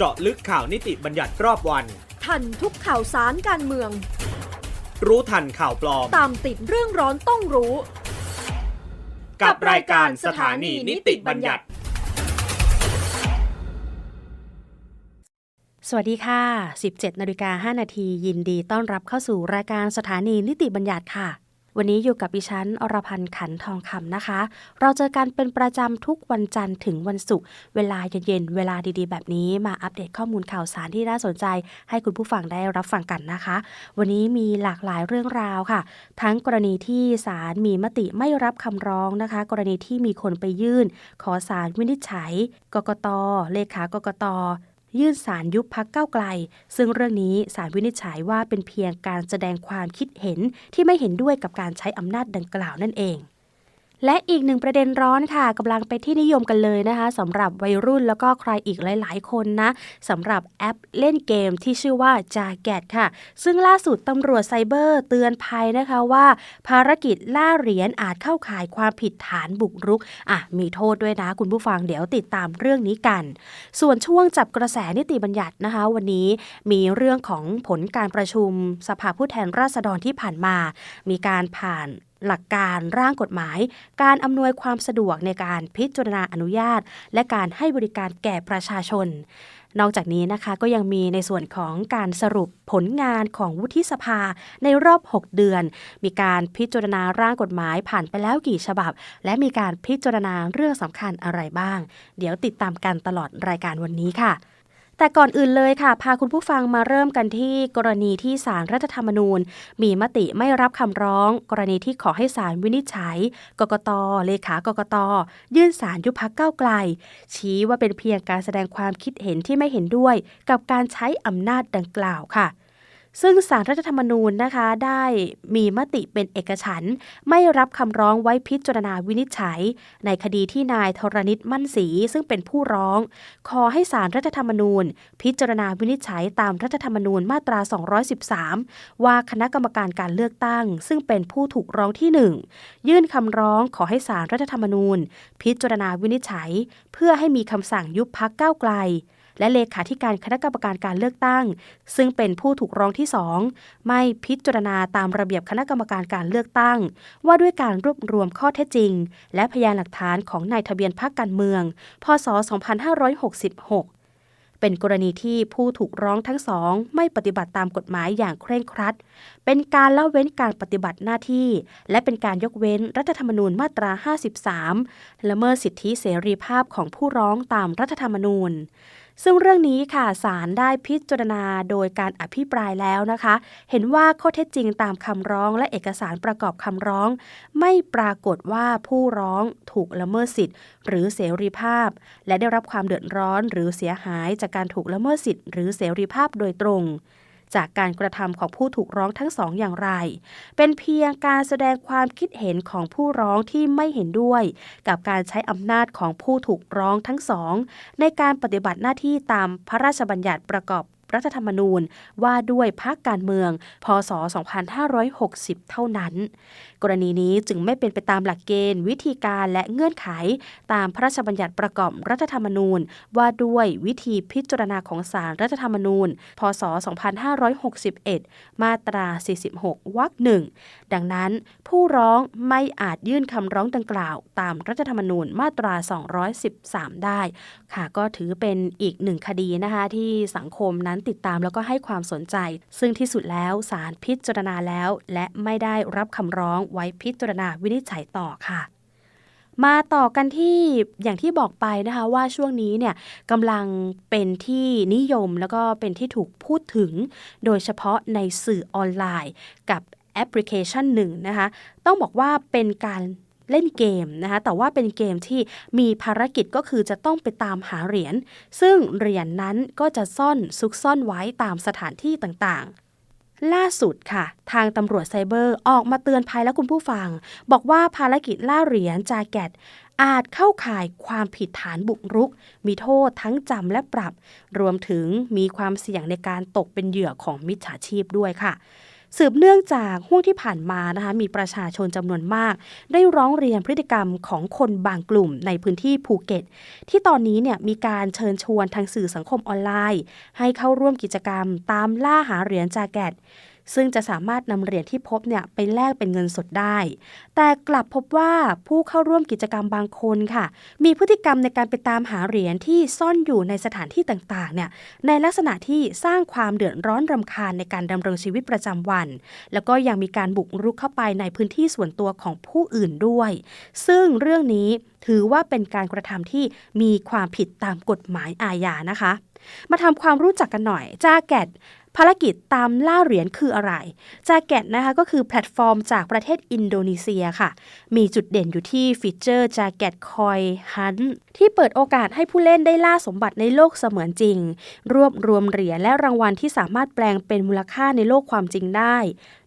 เจาะลึกข่าวนิติบัญญัติรอบวัน ทันทุกข่าวสารการเมือง รู้ทันข่าวปลอม ตามติดเรื่องร้อนต้องรู้ กับรายการสถานีนิติบัญญัติ สวัสดีค่ะ 17นาฬิกา5นาทียินดีต้อนรับเข้าสู่รายการสถานีนิติบัญญัติค่ะ วันนี้อยู่กับดิฉันอรพันธ์ขันทองคำนะคะ เราเจอกันเป็นประจำทุกวันจันทร์ถึงวันศุกร์เวลาเย็นๆเวลาดีๆ แบบนี้มาอัปเดตข้อมูลข่าวสารที่น่าสนใจ ให้คุณผู้ฟังได้รับฟังกันนะคะ วันนี้มีหลากหลายเรื่องราวค่ะ ทั้งกรณีที่ศาลมีมติไม่รับคำร้องนะคะ กรณีที่มีคนไปยื่น ขอศาลวินิจฉัย กกตเลขากกต ยื่นสารยุบพักเก้าไกล ซึ่งเรื่องนี้สารวินิจฉัยว่าเป็นเพียงการแสดงความคิดเห็นที่ไม่เห็นด้วยกับการใช้อำนาจดังกล่าวนั่นเอง และอีกหนึ่งประเด็นร้อนค่ะกำลังไปที่นิยมกันเลยนะคะสำหรับวัยรุ่นแล้วก็ใครอีกหลาย ๆ คนนะสำหรับแอปเล่นเกมที่ชื่อว่า j a g e t ค่ะ ซึ่งล่าสุดตำรวจไซเบอร์เตือนภัยนะคะว่า ภารกิจล่าเหรียญอาจเข้าข่ายความผิดฐานบุกรุกอะมีโทษด้วยนะ คุณผู้ฟังเดี๋ยวติดตามเรื่องนี้กัน ส่วนช่วงจับกระแสนิติบัญญัตินะคะ วันนี้มีเรื่องของผลการประชุม สภาผู้แทนราษฎรที่ผ่านมา มีการผ่าน หลักการร่างกฎหมาย การอำนวยความสะดวกในการพิจารณาอนุญาต และการให้บริการแก่ประชาชน นอกจากนี้นะคะก็ยังมีในส่วนของการสรุปผลงานของวุฒิสภาในรอบ 6 เดือน มีการพิจารณาร่างกฎหมายผ่านไปแล้วกี่ฉบับ และมีการพิจารณาเรื่องสำคัญอะไรบ้าง เดี๋ยวติดตามกันตลอดรายการวันนี้ค่ะ แต่ก่อนอื่นเลยค่ะ พาคุณผู้ฟังมาเริ่มกันที่กรณีที่สารรัฐธรรมนูญ มีมติไม่รับคำร้อง กรณีที่ขอให้ศาลวินิจฉัย กกต เลขากกต ยื่นสารยุบพักเก้าวไกล ชี้ว่าเป็นเพียงการแสดงความคิดเห็นที่ไม่เห็นด้วย กับการใช้อำนาจดังกล่าวค่ะ ซึ่งสารรัฐธรรมนูญนะคะได้มีมติเป็นเอกฉันท์ไม่รับคำร้องไว้พิจารณาวินิจฉัย ในคดีที่นายธรณิตมั่นศรีซึ่งเป็นผู้ร้อง ขอให้สารรัฐธรรมนูญ พิจารณาวินิจฉัยตามรัฐธรรมนูญมาตรา 213 ว่าคณะกรรมการการเลือกตั้ง ซึ่งเป็นผู้ถูกร้องที่ 1 ยื่นคำร้องขอให้สารรัฐธรรมนูญ พิจารณาวินิจฉัย เพื่อให้มีคำสั่งยุบพักก้าวไกล และเลขาธิการคณะกรรมการการเลือกตั้ง ซึ่งเป็นผู้ถูกร้องที่ 2 ไม่พิจารณาตามระเบียบคณะกรรมการการเลือกตั้ง ว่าด้วยการรวบรวมข้อเท็จจริง และพยานหลักฐานของนายทะเบียนพรรคการเมือง พศ 2566เป็นกรณีที่ผู้ถูกร้องทั้งสอง ไม่ปฏิบัติตามกฎหมายอย่างเคร่งครัด เป็นการละเว้นการปฏิบัติหน้าที่ และเป็นการยกเว้นรัฐธรรมนูญมาตรา 53 ละเมิดสิทธิเสรีภาพของผู้ร้องตามรัฐธรรมนูญ ซึ่งเรื่องนี้ค่ะศาลได้พิจารณาโดยการอภิปรายแล้วนะคะ เห็นว่าข้อเท็จจริงตามคำร้องและเอกสารประกอบคำร้อง ไม่ปรากฏว่าผู้ร้องถูกละเมิดสิทธิ์ หรือเสรีภาพ และได้รับความเดือดร้อนหรือเสียหายจากการถูกละเมิดสิทธิ์หรือเสรีภาพโดยตรง จากการกระทำของผู้ถูกร้องทั้งสองอย่างไร เป็นเพียงการแสดงความคิดเห็นของผู้ร้องที่ไม่เห็นด้วย กับการใช้อำนาจของผู้ถูกร้องทั้งสองในการปฏิบัติหน้าที่ตามพระราชบัญญัติประกอบ รัฐธรรมนูญว่าด้วยพรรคการเมือง พศ 2560 เท่านั้น กรณีนี้จึงไม่เป็นไปตามหลักเกณฑ์ วิธีการและเงื่อนไข ตามพระราชบัญญัติประกอบรัฐธรรมนูญ ว่าด้วยวิธีพิจารณาของศาลรัฐธรรมนูญ พศ 2561 มาตรา 46 วรรคหนึ่งดังนั้นผู้ร้องไม่อาจยื่นคำร้องดังกล่าว ตามรัฐธรรมนูญมาตรา 213 ได้ ค่ะก็ถือเป็นอีกหนึ่งคดีนะคะที่สังคมนั้นติดตามแล้วก็ให้ความสนใจ ซึ่งที่สุดแล้วศาลพิจารณาแล้ว และไม่ได้รับคำร้องไว้พิจารณาวินิจฉัยต่อค่ะมาต่อกันที่อย่างที่บอกไปนะคะว่าช่วงนี้เนี่ยกำลังเป็นที่นิยมแล้วก็เป็นที่ถูกพูดถึง โดยเฉพาะในสื่อออนไลน์กับแอปพลิเคชันหนึ่งนะคะ ต้องบอกว่าเป็นการ เล่นเกมนะคะแต่ว่าเป็นเกมที่มีภารกิจก็คือจะต้องไปตามหาเหรียญซึ่งเหรียญนนั้นก็จะซ่อนซุกซ่อนไว้ตามสถานที่ต่างๆล่าสุดค่ะ ทางตำรวจไซเบอร์ออกมาเตือนภัยและคุณผู้ฟัง บอกว่าภารกิจล่าเหรียญจาแกตอาจเข้าข่ายความผิดฐานบุกรุก มีโทษทั้งจำและปรับ รวมถึงมีความเสี่ยงในการตกเป็นเหยื่อของมิจฉาชีพด้วยค่ะ สืบเนื่องจากห่วงที่ผ่านมานะคะมีประชาชนจำนวนมาก ได้ร้องเรียนพฤติกรรมของคนบางกลุ่มในพื้นที่ภูเก็ต ที่ตอนนี้เนี่ยมีการเชิญชวนทางสื่อสังคมออนไลน์ ให้เข้าร่วมกิจกรรมตามล่าหาเหรียญจาแกต ซึ่งจะสามารถนำเหรียญที่พบเนี่ยไปแลกเป็นเงินสดได้ แต่กลับพบว่าผู้เข้าร่วมกิจกรรมบางคนค่ะ มีพฤติกรรมในการไปตามหาเหรียญที่ซ่อนอยู่ในสถานที่ต่างๆเนี่ยในลักษณะที่สร้างความเดือดร้อนรำคาญในการดำรงชีวิตประจำวัน แล้วก็ยังมีการบุกรุกเข้าไปในพื้นที่ส่วนตัวของผู้อื่นด้วย ซึ่งเรื่องนี้ถือว่าเป็นการกระทำที่มีความผิดตามกฎหมายอาญานะคะ มาทำความรู้จักกันหน่อยจ้าแกตภารกิจตามล่าเหรียญคืออะไร จาแกตนะคะก็คือแพลตฟอร์มจากประเทศอินโดนีเซียค่ะ มีจุดเด่นอยู่ที่ฟีเจอร์จาแกตคอยฮันที่เปิดโอกาสให้ผู้เล่นได้ล่าสมบัติในโลกเสมือนจริง รวบรวมเหรียญและรางวัลที่สามารถแปลงเป็นมูลค่าในโลกความจริงได้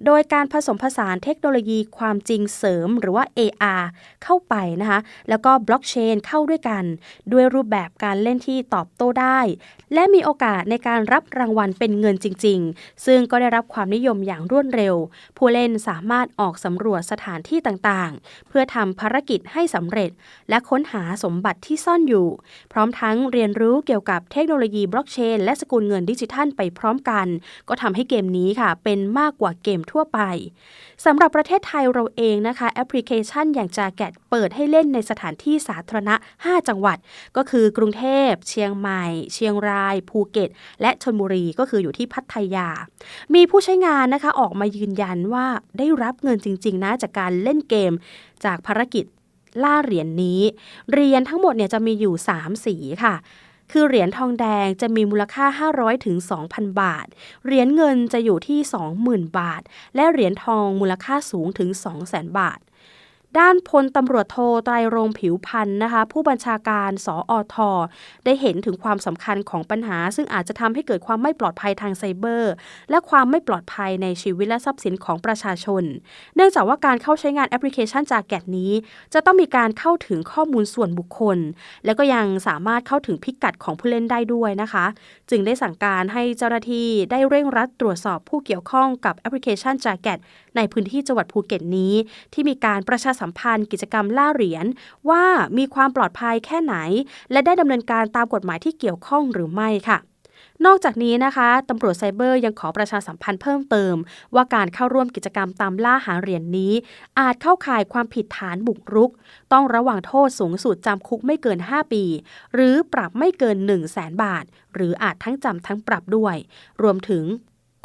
โดยการผสมผสานเทคโนโลยีความจริงเสริมหรือว่า AR เข้าไปนะคะ แล้วก็บล็อกเชนเข้าด้วยกัน ด้วยรูปแบบการเล่นที่ตอบโต้ได้ และมีโอกาสในการรับรางวัลเป็นเงินจริงๆซึ่งก็ได้รับความนิยมอย่างรวดเร็ว ผู้เล่นสามารถออกสำรวจสถานที่ต่างๆ เพื่อทำภารกิจให้สำเร็จ และค้นหาสมบัติที่ซ่อนอยู่ พร้อมทั้งเรียนรู้เกี่ยวกับเทคโนโลยีบล็อกเชน และสกุลเงินดิจิทัลไปพร้อมกัน ก็ทำให้เกมนี้ค่ะ เป็นมากกว่าเกมทั่วไปสำหรับประเทศไทยเราเองนะคะ แอปพลิเคชันอย่างจาแกตเปิดให้เล่นในสถานที่สาธารณะ 5 จังหวัด ก็คือกรุงเทพ เชียงใหม่ เชียงราย ภูเก็ต และชลบุรีก็คืออยู่ที่พัทยา มีผู้ใช้งานนะคะออกมายืนยันว่าได้รับเงินจริง ๆ นะจากการเล่นเกมจากภารกิจล่าเหรียญนนี้ เหรียญทั้งหมดเนี่ยจะมีอยู่ 3 สีค่ะ คือเหรียญทองแดงจะมีมูลค่า 500ถึง2,000 บาท เหรียญเงินจะอยู่ที่ 20,000 บาท และเหรียญทองมูลค่าสูงถึง 200,000 บาท ด้านพลตำรวจโทไตรรงผิวพันธ์นะคะ ผู้บัญชาการสออทได้เห็นถึงความสำคัญของปัญหา ซึ่งอาจจะทำให้เกิดความไม่ปลอดภัยทางไซเบอร์ และความไม่ปลอดภัยในชีวิตและทรัพย์สินของประชาชน เนื่องจากว่าการเข้าใช้งานแอปพลิเคชันจากแกตนี้ จะต้องมีการเข้าถึงข้อมูลส่วนบุคคล และก็ยังสามารถเข้าถึงพิกัดของผู้เล่นได้ด้วยนะคะ จึงได้สั่งการให้เจ้าหน้าที่ได้เร่งรัดตรวจสอบผู้เกี่ยวข้องกับแอปพลิเคชันจากแกต ในพื้นที่จังหวัดภูเก็ตนี้ ที่มีการประชาสัมพันธ์กิจกรรมล่าเหรียญว่ามีความปลอดภัยแค่ไหน และได้ดำเนินการตามกฎหมายที่เกี่ยวข้องหรือไม่ค่ะนอกจากนี้นะคะ ตำรวจไซเบอร์ยังขอประชาสัมพันธ์เพิ่มเติม ว่าการเข้าร่วมกิจกรรมตามล่าหาเหรียญนนี้ อาจเข้าข่ายความผิดฐานบุกรุก ต้องระว่างโทษสูงสุดจำคุกไม่เกิน 5 ปี หรือปรับไม่เกิน 1 0 0 0 0แสนบาท หรืออาจทั้งจำทั้งปรับด้วย รวมถึง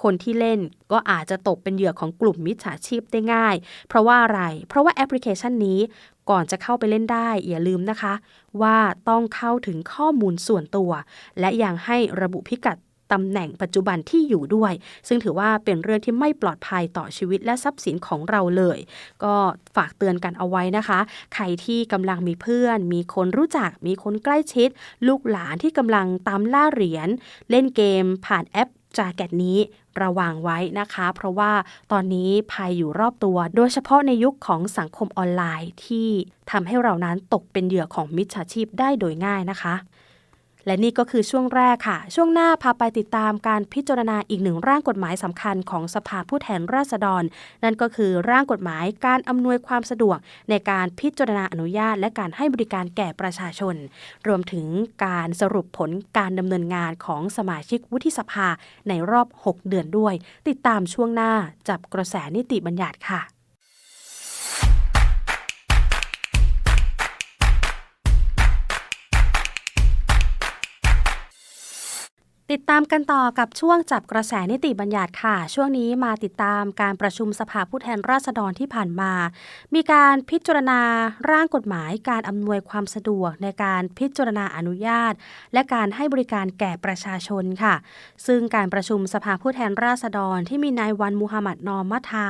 คนที่เล่นก็อาจจะตกเป็นเหยื่อของกลุ่มมิจฉาชีพได้ง่าย เพราะว่าอะไร เพราะว่าแอปพลิเคชันนี้ก่อนจะเข้าไปเล่นได้อย่าลืมนะคะ ว่าต้องเข้าถึงข้อมูลส่วนตัว และยังให้ระบุพิกัดตำแหน่งปัจจุบันที่อยู่ด้วย ซึ่งถือว่าเป็นเรื่องที่ไม่ปลอดภัยต่อชีวิตและทรัพย์สินของเราเลย ก็ฝากเตือนกันเอาไว้นะคะ ใครที่กำลังมีเพื่อน มีคนรู้จัก มีคนใกล้ชิด ลูกหลานที่กำลังตามล่าเหรียญ เล่นเกมผ่านแอป จาแกตนี้ระวังไว้นะคะ เพราะว่าตอนนี้ภัยอยู่รอบตัว โดยเฉพาะในยุคของสังคมออนไลน์ที่ทำให้เรานั้นตกเป็นเหยื่อของมิจฉาชีพได้โดยง่ายนะคะ และนี่ก็คือช่วงแรกค่ะ ช่วงหน้าพาไปติดตามการพิจารณาอีกหนึ่งร่างกฎหมายสำคัญของสภาผู้แทนราษฎร นั่นก็คือร่างกฎหมายการอำนวยความสะดวก ในการพิจารณาอนุญาต และการให้บริการแก่ประชาชน รวมถึงการสรุปผลการดำเนินงานของสมาชิกวุฒิสภาในรอบ 6 เดือนด้วย ติดตามช่วงหน้าจับกระแสนิติบัญญัติค่ะ ติดตามกันต่อกับช่วงจับกระแสนิติบัญญัติค่ะ ช่วงนี้มาติดตามการประชุมสภาผู้แทนราษฎรที่ผ่านมา มีการพิจารณาร่างกฎหมายการอำนวยความสะดวกในการพิจารณาอนุญาต และการให้บริการแก่ประชาชนค่ะ ซึ่งการประชุมสภาผู้แทนราษฎรที่มีนายวันมูฮัมหมัดนอมมัทา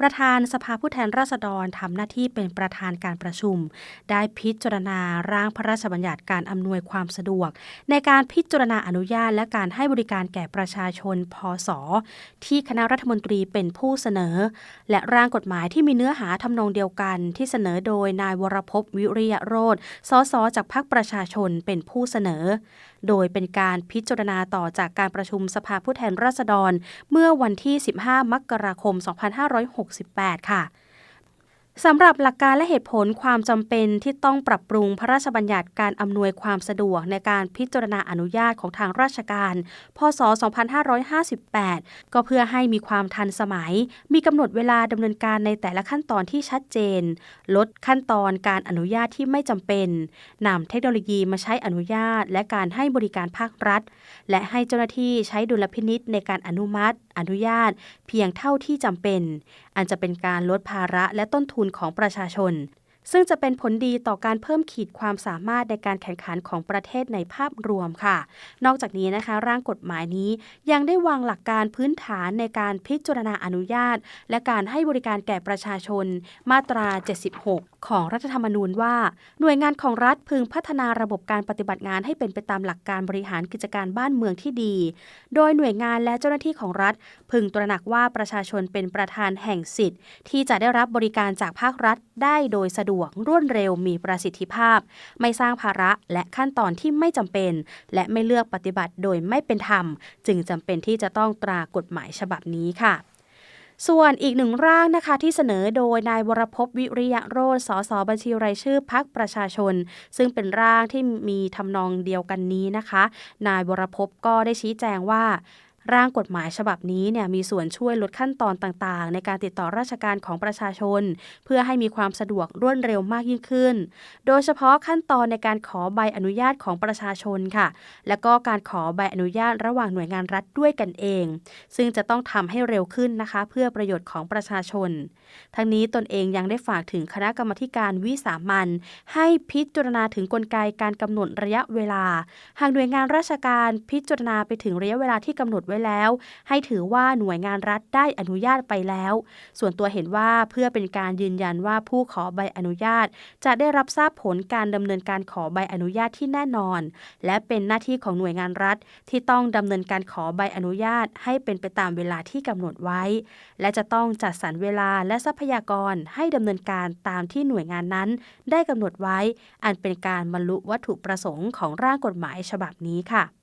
ประธานสภาผู้แทนราษฎรทำหน้าที่เป็นประธานการประชุม ได้พิจารณาร่างพระราชบัญญัติการอำนวยความสะดวก ในการพิจารณาอนุญาตและการการให้บริการแก่ประชาชน พศ ที่คณะรัฐมนตรีเป็นผู้เสนอ และร่างกฎหมายที่มีเนื้อหาทำนองเดียวกันที่เสนอโดยนายวรพพวิริยโรธสสจากพรรคประชาชนเป็นผู้เสนอ โดยเป็นการพิจารณาต่อจากการประชุมสภาผู้แทนราษฎร เมื่อวันที่ 15 มกราคม 2568 ค่ะ สำหรับหลักการและเหตุผลความจำเป็นที่ต้องปรับปรุงพระราชบัญญัติการอำนวยความสะดวกในการพิจารณาอนุญาตของทางราชการ พศ 2558 ก็เพื่อให้มีความทันสมัย มีกำหนดเวลาดำเนินการในแต่ละขั้นตอนที่ชัดเจน ลดขั้นตอนการอนุญาตที่ไม่จำเป็นนำเทคโนโลยีมาใช้อนุญาต และการให้บริการภาครัฐ และให้เจ้าหน้าที่ใช้ดุลพินิษในการอนุมัติ อนุญาต เพียงเท่าที่จำเป็น อันจะเป็นการลดภาระและต้นทุนของประชาชน ซึ่งจะเป็นผลดีต่อการเพิ่มขีดความสามารถในการแข่งขันของประเทศในภาพรวมค่ะ นอกจากนี้นะคะร่างกฎหมายนี้ยังได้วางหลักการพื้นฐานในการพิจารณาอนุญาต และการให้บริการแก่ประชาชน มาตรา 76 ของรัฐธรรมนูญว่า หน่วยงานของรัฐพึงพัฒนาระบบการปฏิบัติงานให้เป็นไปตามหลักการบริหารกิจการบ้านเมืองที่ดี โดยหน่วยงานและเจ้าหน้าที่ของรัฐ พึงตระหนักว่าประชาชนเป็นประธานแห่งสิทธิ์ ที่จะได้รับบริการจากภาครัฐได้โดยสะดวกรวดเร็วมีประสิทธิภาพ ไม่สร้างภาระและขั้นตอนที่ไม่จำเป็น และไม่เลือกปฏิบัติโดยไม่เป็นธรรม จึงจำเป็นที่จะต้องตรากฎหมายฉบับนี้ค่ะส่วนอีกหนึ่งร่างนะคะที่เสนอโดยนายวรพพวิริยะโรธสสบัญชีรายชื่อพักประชาชน ซึ่งเป็นร่างที่มีทำนองเดียวกันนี้นะคะ นายวรพพก็ได้ชี้แจงว่า ร่างกฎหมายฉบับนี้เนี่ยมีส่วนช่วยลดขั้นตอนต่างๆ ในการติดต่อราชการของประชาชน เพื่อให้มีความสะดวกรวดเร็วมากยิ่งขึ้น โดยเฉพาะขั้นตอนในการขอใบอนุญาตของประชาชนค่ะ และก็การขอใบอนุญาตระหว่างหน่วยงานรัฐด้วยกันเอง ซึ่งจะต้องทำให้เร็วขึ้นนะคะ เพื่อประโยชน์ของประชาชน ทั้งนี้ตนเองยังได้ฝากถึงคณะกรรมการวิสามันให้พิจารณาถึงกลไกการกำหนดระยะเวลา หากหน่วยงานราชการพิจารณาไปถึงระยะเวลาที่กำหนดไว้แล้ว ให้ถือว่าหน่วยงานรัฐได้อนุญาตไปแล้ว ส่วนตัวเห็นว่าเพื่อเป็นการยืนยันว่าผู้ขอใบอนุญาต จะได้รับทราบผลการดำเนินการขอใบอนุญาตที่แน่นอน และเป็นหน้าที่ของหน่วยงานรัฐ ที่ต้องดำเนินการขอใบอนุญาต ให้เป็นไปตามเวลาที่กำหนดไว้ และจะต้องจัดสรรเวลาและทรัพยากรให้ดำเนินการตามที่หน่วยงานนั้น ได้กำหนดไว้ อันเป็นการบรรลุวัตถุประสงค์ของร่างกฎหมายฉบับนี้ค่ะ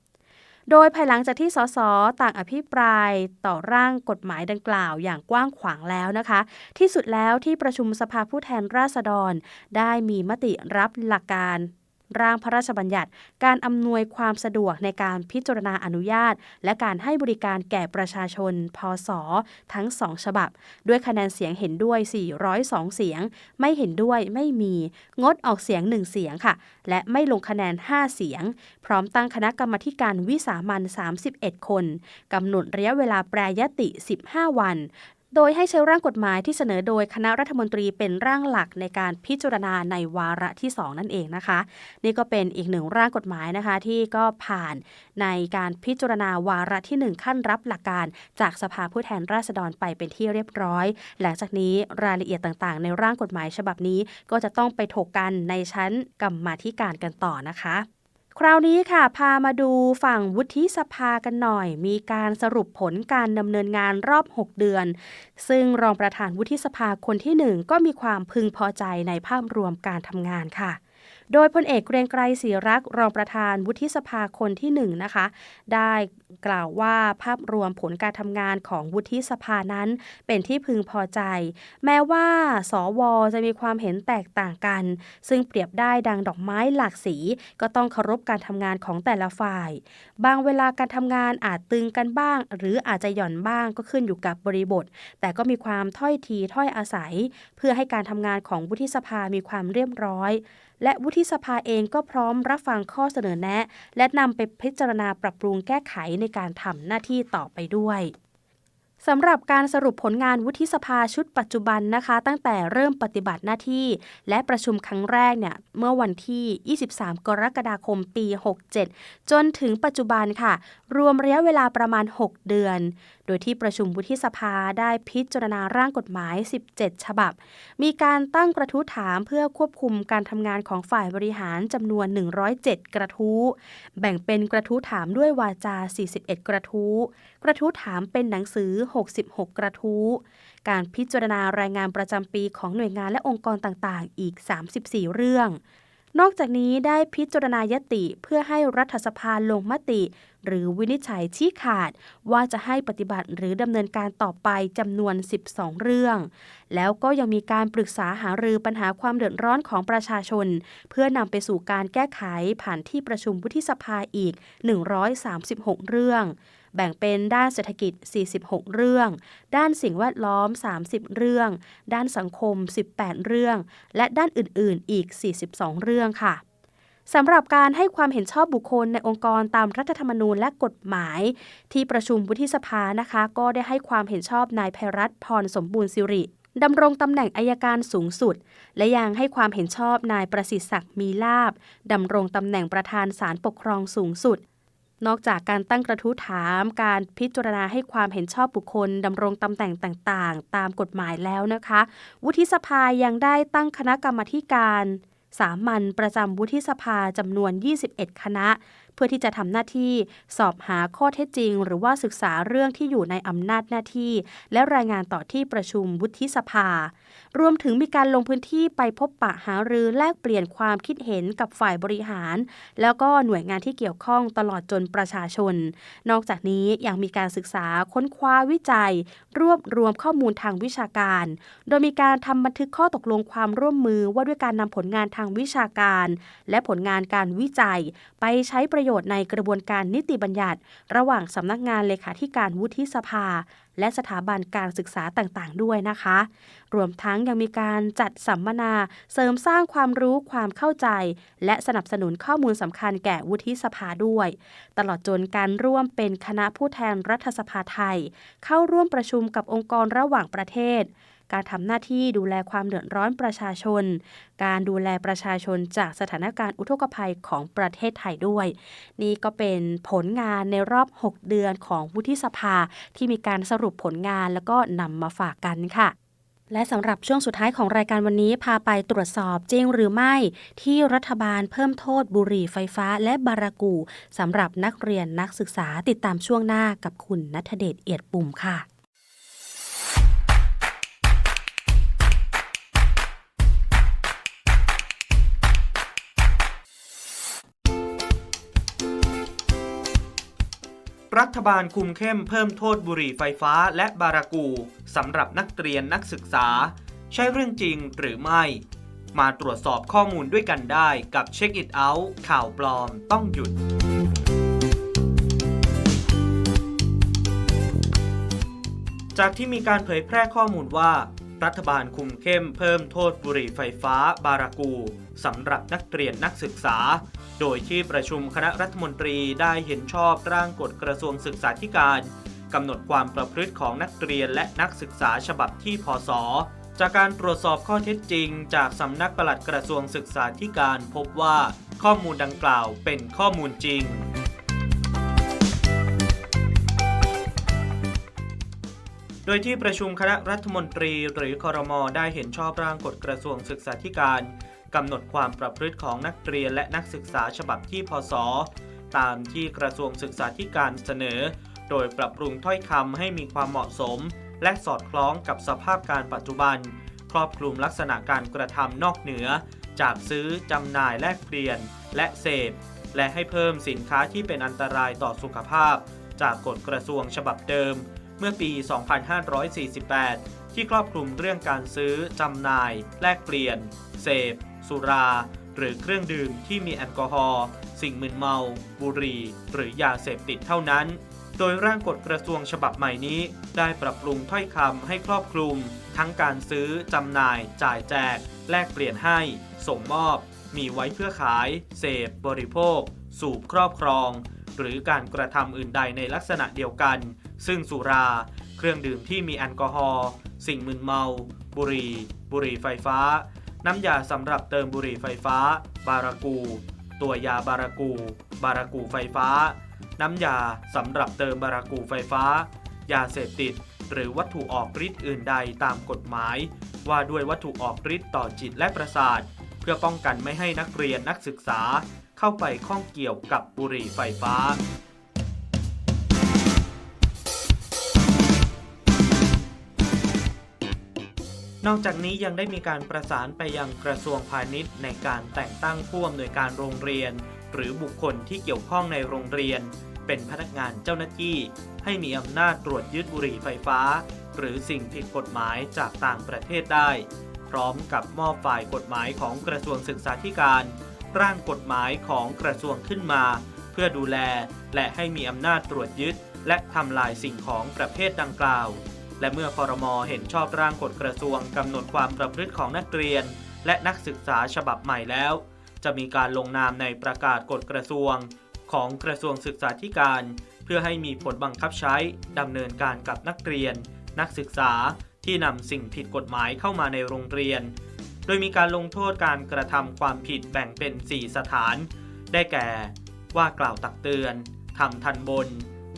โดยภายหลังจากที่สสต่างอภิปรายต่อร่างกฎหมายดังกล่าวอย่างกว้างขวางแล้วนะคะ ที่สุดแล้วที่ประชุมสภาผู้แทนราษฎร ได้มีมติรับหลักการ ร่างพระราชบัญญัติ การอำนวยความสะดวกในการพิจารณาอนุญาต และการให้บริการแก่ประชาชน พศ ทั้งสองฉบับ ด้วยคะแนนเสียงเห็นด้วย 402 เสียง ไม่เห็นด้วยไม่มี งดออกเสียง 1 เสียงค่ะ และไม่ลงคะแนน 5 เสียง พร้อมตั้งคณะกรรมการวิสามัน31 คนกำหนดระยะเวลาแปรยติ 15 วัน โดยให้ใช้ร่างกฎหมายที่เสนอโดยคณะรัฐมนตรีเป็นร่างหลักในการพิจารณาในวาระที่ 2 นั่นเองนะคะ นี่ก็เป็นอีกหนึ่งร่างกฎหมายนะคะ ที่ก็ผ่านในการพิจารณาวาระที่ 1 ขั้นรับหลักการ จากสภาผู้แทนราษฎรไปเป็นที่เรียบร้อย หลังจากนี้รายละเอียดต่างๆ ในร่างกฎหมายฉบับนี้ ก็จะต้องไปถกกันในชั้นกรรมาธิการกันต่อนะคะ คราวนี้ค่ะ พามาดูฝั่งวุฒิสภากันหน่อย มีการสรุปผลการดำเนินงานรอบ 6 เดือน ซึ่งรองประธานวุฒิสภาคนที่ 1 ก็มีความพึงพอใจในภาพรวมการทำงานค่ะ โดยพลเอกเกรียงไกรศรีรักรองประธานวุฒิสภาคนที่1นะคะ ได้กล่าวว่าภาพรวมผลการทำงานของวุฒิสภานั้นเป็นที่พึงพอใจ แม้ว่าสวจะมีความเห็นแตกต่างกัน ซึ่งเปรียบได้ดังดอกไม้หลากสี ก็ต้องเคารพการทำงานของแต่ละฝ่าย บางเวลาการทำงานอาจตึงกันบ้าง หรืออาจจะหย่อนบ้างก็ขึ้นอยู่กับบริบท แต่ก็มีความถ้อยทีถ้อยอาศัย เพื่อให้การทำงานของวุฒิสภามีความเรียบร้อย และวุฒิสภาเองก็พร้อมรับฟังข้อเสนอแนะ และนำไปพิจารณาปรับปรุงแก้ไขในการทำหน้าที่ต่อไปด้วย สำหรับการสรุปผลงานวุฒิสภาชุดปัจจุบันนะคะ ตั้งแต่เริ่มปฏิบัติหน้าที่ และประชุมครั้งแรกเนี่ยเมื่อวันที่ 23 กรกฎาคมปี 67 จนถึงปัจจุบันค่ะ รวมระยะเวลาประมาณ 6 เดือน โดยที่ประชุมวุฒิสภาได้พิจารณาร่างกฎหมาย 17 ฉบับ มีการตั้งกระทู้ถามเพื่อควบคุมการทำงานของฝ่ายบริหารจำนวน 107 กระทู้ แบ่งเป็นกระทู้ถามด้วยวาจา 41 กระทู้ กระทู้ถามเป็นหนังสือ66 กระทู้ การพิจารณารายงานประจำปีของหน่วยงานและองค์กรต่างๆ อีก 34 เรื่อง นอกจากนี้ได้พิจารณายติเพื่อให้รัฐสภาลงมติ หรือวินิจฉัยชี้ขาด ว่าจะให้ปฏิบัติหรือดำเนินการต่อไปจำนวน 12 เรื่อง แล้วก็ยังมีการปรึกษาหารือปัญหาความเดือดร้อนของประชาชน เพื่อนำไปสู่การแก้ไขผ่านที่ประชุมวุฒิสภาอีก 136 เรื่องแบ่งเป็นด้านเศรษฐกิจ 46 เรื่อง ด้านสิ่งแวดล้อม 30 เรื่อง ด้านสังคม 18 เรื่อง และด้านอื่น ๆ อีก 42 เรื่องค่ะ สำหรับการให้ความเห็นชอบบุคคลในองค์กรตามรัฐธรรมนูญและกฎหมาย ที่ประชุมวุฒิสภานะคะ ก็ได้ให้ความเห็นชอบนายภัยรัตน์พรสมบูรณ์สิริดำรงตำแหน่งอายการสูงสุด และยังให้ความเห็นชอบนายประสิทธิ์ศักดิ์มีลาบดำรงตำแหน่งประธานศาลปกครองสูงสุด นอกจากการตั้งกระทู้ถาม การพิจารณาให้ความเห็นชอบบุคคลดำรงตำแหน่งต่าง ๆ ตามกฎหมายแล้วนะคะ วุฒิสภายังได้ตั้งคณะกรรมธิการ สามัญประจำวุฒิสภาจำนวน 21 คณะ เพื่อที่จะทำหน้าที่สอบหาข้อเท็จจริง หรือว่าศึกษาเรื่องที่อยู่ในอำนาจหน้าที่ และรายงานต่อที่ประชุมวุฒิสภารวมถึงมีการลงพื้นที่ไปพบปะหารือแลกเปลี่ยนความคิดเห็นกับฝ่ายบริหาร แล้วก็หน่วยงานที่เกี่ยวข้องตลอดจนประชาชน นอกจากนี้ยังมีการศึกษาค้นคว้าวิจัย รวบรวมข้อมูลทางวิชาการ โดยมีการทำบันทึกข้อตกลงความร่วมมือว่าด้วยการนำผลงานทางวิชาการ และผลงานการวิจัย ไปใช้ประโยชน์ในกระบวนการนิติบัญญัติ ระหว่างสำนักงานเลขาธิการวุฒิสภา และสถาบันการศึกษาต่างๆ ด้วยนะคะ รวมทั้งยังมีการจัดสัมมนาเสริมสร้างความรู้ความเข้าใจ และสนับสนุนข้อมูลสำคัญแก่วุฒิสภาด้วย ตลอดจนการร่วมเป็นคณะผู้แทนรัฐสภาไทย เข้าร่วมประชุมกับองค์กรระหว่างประเทศ การทำหน้าที่ดูแลความเดือดร้อนประชาชน การดูแลประชาชนจากสถานการณ์อุทกภัยของประเทศไทยด้วย นี่ก็เป็นผลงานในรอบ 6 เดือนของวุฒิสภาที่มีการสรุปผลงานแล้วก็นำมาฝากกันค่ะและสำหรับช่วงสุดท้ายของรายการวันนี้พาไปตรวจสอบจริงหรือไม่ ที่รัฐบาลเพิ่มโทษบุหรี่ไฟฟ้าและบารากูสำหรับนักเรียนนักศึกษาติดตามช่วงหน้ากับคุณนัทเดชเอียดปุ่มค่ะ รัฐบาลคุมเข้มเพิ่มโทษบุหรี่ไฟฟ้าและบารากูสำหรับนักเรียนนักศึกษา ใช่เรื่องจริงหรือไม่ มาตรวจสอบข้อมูลด้วยกันได้กับเช็คอิ t เอาท์ข่าวปลอมต้องหยุด จากที่มีการเผยแพร่ข้อมูลว่า รัฐบาลคุมเข้มเพิ่มโทษบุหรี่ไฟฟ้าบารากูสำหรับนักเรียนนักศึกษา โดยที่ประชุมคณะรัฐมนตรีได้เห็นชอบร่างกฎกระทรวงศึกษาธิการกำหนดความประพฤติของนักเรียนและนักศึกษาฉบับที่พศจากการตรวจสอบข้อเท็จจริง จากสำนักปลัดกระทรวงศึกษาธิการพบว่าข้อมูลดังกล่าวเป็นข้อมูลจริง โดยที่ประชุมคณะรัฐมนตรีหรือคอรมอได้เห็นชอบร่างกฎกระทรวงศึกษาธิการกำหนดความประพฤติของนักเรียนและนักศึกษาฉบับที่พศ ตามที่กระทรวงศึกษาธิการเสนอ โดยปรับปรุงถ้อยคำให้มีความเหมาะสม และสอดคล้องกับสภาพการปัจจุบัน ครอบคลุมลักษณะการกระทำนอกเหนือ จากซื้อจำหน่ายแลกเปลี่ยน และเสพ และให้เพิ่มสินค้าที่เป็นอันตรายต่อสุขภาพ จากกฎกระทรวงฉบับเดิม เมื่อปี 2548 ที่ครอบคลุมเรื่องการซื้อ จำหน่าย แลกเปลี่ยน เสพ สุรา หรือเครื่องดื่มที่มีแอลกอฮอล์ สิ่งมึนเมา บุหรี่ หรือยาเสพติดเท่านั้น โดยร่างกฎกระทรวงฉบับใหม่นี้ ได้ปรับปรุงถ้อยคำให้ครอบคลุม ทั้งการซื้อ จำหน่าย จ่ายแจก แลกเปลี่ยนให้ ส่งมอบ มีไว้เพื่อขาย เสพ บริโภค สูบครอบครอง หรือการกระทำอื่นใดในลักษณะเดียวกัน ซึ่งสุรา เครื่องดื่มที่มีแอลกอฮอล์ สิ่งมึนเมา บุหรี่ บุหรี่ไฟฟ้า น้ำยาสำหรับเติมบุหรี่ไฟฟ้า บารากู ตัวยาบารากู บารากูไฟฟ้า น้ำยาสำหรับเติมบารากูไฟฟ้า ยาเสพติด หรือวัตถุออกฤทธิ์อื่นใดตามกฎหมาย ว่าด้วยวัตถุออกฤทธิ์ต่อจิตและประสาท เพื่อป้องกันไม่ให้นักเรียนนักศึกษา เข้าไปข้องเกี่ยวกับบุหรี่ไฟฟ้า นอกจากนี้ยังได้มีการประสานไปยังกระทรวงพาณิชย์ ในการแต่งตั้งผู้อำนวยการโรงเรียน หรือบุคคลที่เกี่ยวข้องในโรงเรียน เป็นพนักงานเจ้าหน้าที่ ให้มีอำนาจตรวจยึดบุหรี่ไฟฟ้า หรือสิ่งผิดกฎหมายจากต่างประเทศได้ พร้อมกับมอบฝ่ายกฎหมายของกระทรวงศึกษาธิการ ร่างกฎหมายของกระทรวงขึ้นมา เพื่อดูแลและให้มีอำนาจตรวจยึด และทำลายสิ่งของประเภทดังกล่าว และเมื่อคอรมอเห็นชอบร่างกฎกระทรวงกำหนดความประพฤติของนักเรียน และนักศึกษาฉบับใหม่แล้ว จะมีการลงนามในประกาศกฎกระทรวง ของกระทรวงศึกษาธิการ เพื่อให้มีผลบังคับใช้ดำเนินการกับนักเรียน นักศึกษาที่นำสิ่งผิดกฎหมายเข้ามาในโรงเรียน โดยมีการลงโทษการกระทำความผิดแบ่งเป็น 4 สถาน ได้แก่ ว่ากล่าวตักเตือนทำทันบน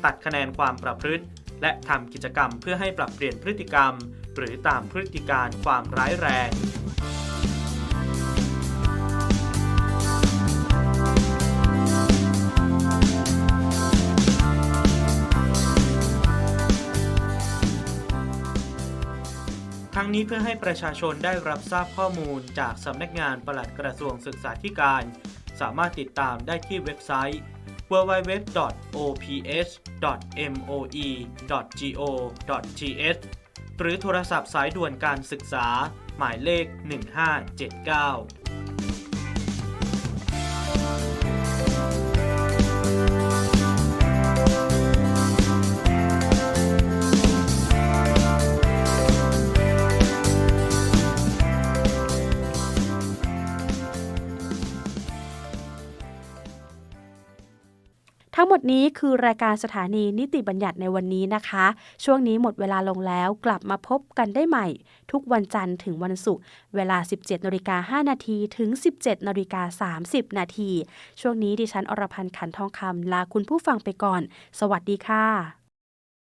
ตัดคะแนนความประพฤติ และทำกิจกรรมเพื่อให้ปรับเปลี่ยนพฤติกรรม หรือตามพฤติการความร้ายแรงทั้งนี้เพื่อให้ประชาชนได้รับทราบข้อมูลจากสำนักงานปลัดกระทรวงศึกษาธิการ สามารถติดตามได้ที่เว็บไซต์ www.ops.moe.go.th หรือโทรศัพท์สายด่วนการศึกษาหมายเลข 1579 หมดนี้คือรายการสถานีนิติบัญญัติในวันนี้นะคะ ช่วงนี้หมดเวลาลงแล้วกลับมาพบกันได้ใหม่ ทุกวันจันทร์ถึงวันศุกร์เวลา 17นาฬิกา5นาทีถึง 17นาฬิกา30นาทีช่วงนี้ดิฉันอรพันธ์ขันทองคำลาคุณผู้ฟังไปก่อน สวัสดีค่ะ